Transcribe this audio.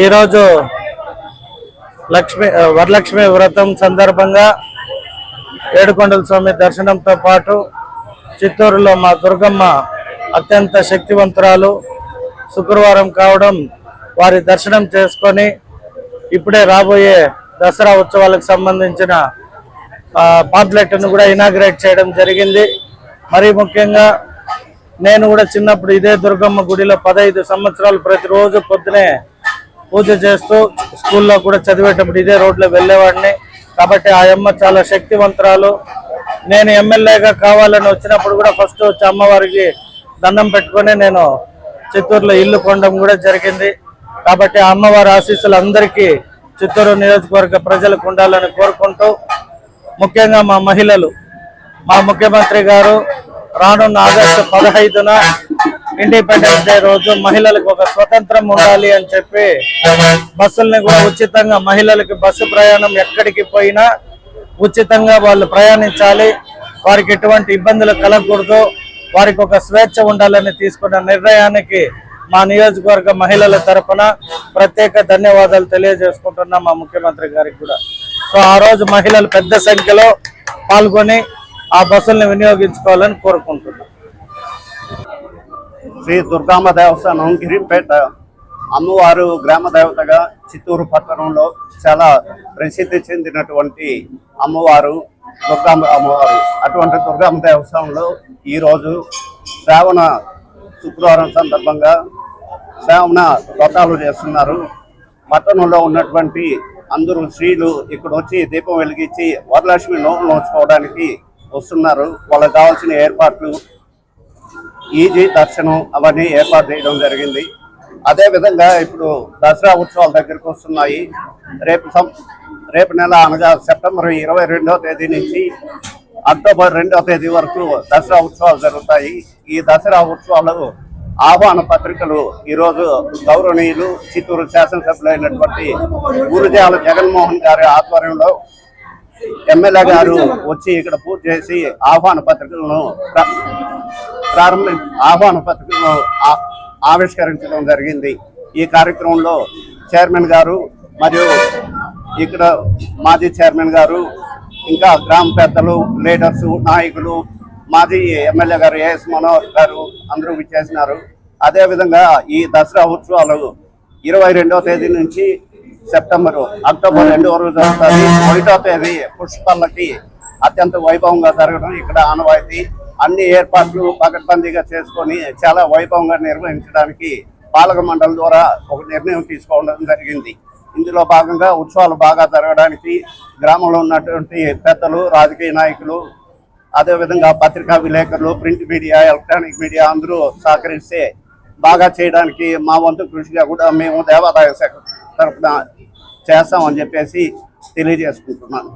ఈరోజు లక్ష్మి వరలక్ష్మి వ్రతం సందర్భంగా ఏడుకొండల స్వామి దర్శనంతో పాటు చిత్తూరులో మా దుర్గమ్మ అత్యంత శక్తివంతురాలు శుక్రవారం కావడం వారి దర్శనం చేసుకొని ఇప్పుడే రాబోయే దసరా ఉత్సవాలకు సంబంధించిన పాంప్లెట్ను కూడా ఇనాగ్రేట్ చేయడం జరిగింది. మరీ ముఖ్యంగా నేను కూడా చిన్నప్పుడు ఇదే దుర్గమ్మ గుడిలో పదహైదు సంవత్సరాలు ప్రతిరోజు పొద్దునే పూజ చేస్తూ స్కూల్లో కూడా చదివేటప్పుడు ఇదే రోడ్లో వెళ్ళేవాడిని. కాబట్టి ఆ అమ్మ చాలా శక్తివంతురాలు. నేను ఎమ్మెల్యేగా కావాలని వచ్చినప్పుడు కూడా ఫస్ట్ వచ్చి అమ్మవారికి దండం పెట్టుకొని నేను చిత్తూరులో ఇల్లు కొనడం కూడా జరిగింది. కాబట్టి ఆ అమ్మవారి ఆశీస్సులు అందరికీ చిత్తూరు నియోజకవర్గ ప్రజలకు ఉండాలని కోరుకుంటూ ముఖ్యంగా మా మహిళలు. మా ముఖ్యమంత్రి గారు రానున్న ఆగస్టు పదహైదున ఇండిపెండెన్స్ డే రోజు మహిళలకు ఒక స్వతంత్రం ఉండాలి అని చెప్పి బస్సుల్ని కూడా ఉచితంగా మహిళలకు బస్సు ప్రయాణం ఎక్కడికి పోయినా ఉచితంగా వాళ్ళు ప్రయాణించాలి. వారికి ఎటువంటి ఇబ్బందులు కలగకూడదు. వారికి ఒక స్వేచ్ఛ ఉండాలని తీసుకున్న నిర్ణయానికి మా నియోజకవర్గ మహిళల తరపున ప్రత్యేక ధన్యవాదాలు తెలియజేసుకుంటున్నాం మా ముఖ్యమంత్రి గారికి కూడా. సో ఆ రోజు మహిళలు పెద్ద సంఖ్యలో పాల్గొని ఆ బస్సుల్ని వినియోగించుకోవాలని కోరుకుంటున్నాం. శ్రీ దుర్గామ్మ దేవస్థానం గిరిపేట అమ్మవారు గ్రామ దేవతగా చిత్తూరు పట్టణంలో చాలా ప్రసిద్ధి చెందినటువంటి అమ్మవారు దుర్గామ్మ అమ్మవారు. అటువంటి దుర్గామ్మ దేవస్థానంలో ఈరోజు శ్రావణ శుక్రవారం సందర్భంగా శ్రావణ వ్రతాలు చేస్తున్నారు. పట్టణంలో ఉన్నటువంటి అందరూ స్త్రీలు ఇక్కడ వచ్చి దీపం వెలిగించి వరలక్ష్మి నోములు నోచుకోవడానికి వస్తున్నారు. వాళ్ళకి కావాల్సిన ఏర్పాట్లు ఈజీ దర్శనం అవన్నీ ఏర్పాటు చేయడం జరిగింది. అదే విధంగా ఇప్పుడు దసరా ఉత్సవాల దగ్గరకు వస్తున్నాయి. రేపు సం- రేపు నెల అనగా సెప్టెంబర్ ఇరవై రెండవ తేదీ నుంచి అక్టోబర్ రెండవ తేదీ వరకు దసరా ఉత్సవాలు జరుగుతాయి. ఈ దసరా ఉత్సవాలు ఆహ్వాన పత్రికలు ఈరోజు గౌరవనీయులు చిత్తూరు శాసనసభ్యులైనటువంటి గురుజాల జగన్మోహన్ గారి ఆధ్వర్యంలో ఎమ్మెల్యే గారు వచ్చి ఇక్కడ పూర్తి చేసి ఆహ్వాన పత్రికలను ప్రారంభ ఆహ్వాన పత్రికలను ఆవిష్కరించడం జరిగింది. ఈ కార్యక్రమంలో చైర్మన్ గారు మరియు ఇక్కడ మాజీ చైర్మన్ గారు ఇంకా గ్రామ పెద్దలు లీడర్స్ నాయకులు మాజీ ఎమ్మెల్యే గారు ఏఎస్ మనోహర్ గారు అందరూ విచ్చేసినారు. అదేవిధంగా ఈ దసరా ఉత్సవాలు ఇరవై రెండవ తేదీ నుంచి సెప్టెంబర్ అక్టోబర్ రెండు రోజు జరుగుతుంది ఒకటో తేదీ పుష్పల్లకి అత్యంత వైభవంగా జరగడం ఇక్కడ ఆనవాయితీ. అన్ని ఏర్పాట్లు పకడ్బందీగా చేసుకొని చాలా వైభవంగా నిర్వహించడానికి పాలక మండలి ద్వారా ఒక నిర్ణయం తీసుకోవడం జరిగింది. ఇందులో భాగంగా ఉత్సవాలు బాగా జరగడానికి గ్రామంలో ఉన్నటువంటి పెద్దలు రాజకీయ నాయకులు అదేవిధంగా పత్రికా విలేకరులు ప్రింట్ మీడియా ఎలక్ట్రానిక్ మీడియా అందరూ సహకరిస్తే బాగా చేయడానికి మా వంతు కృషిగా కూడా మేము దేవాదాయ శాఖ తరఫున చేస్తామని చెప్పేసి తెలియజేసుకుంటున్నాను.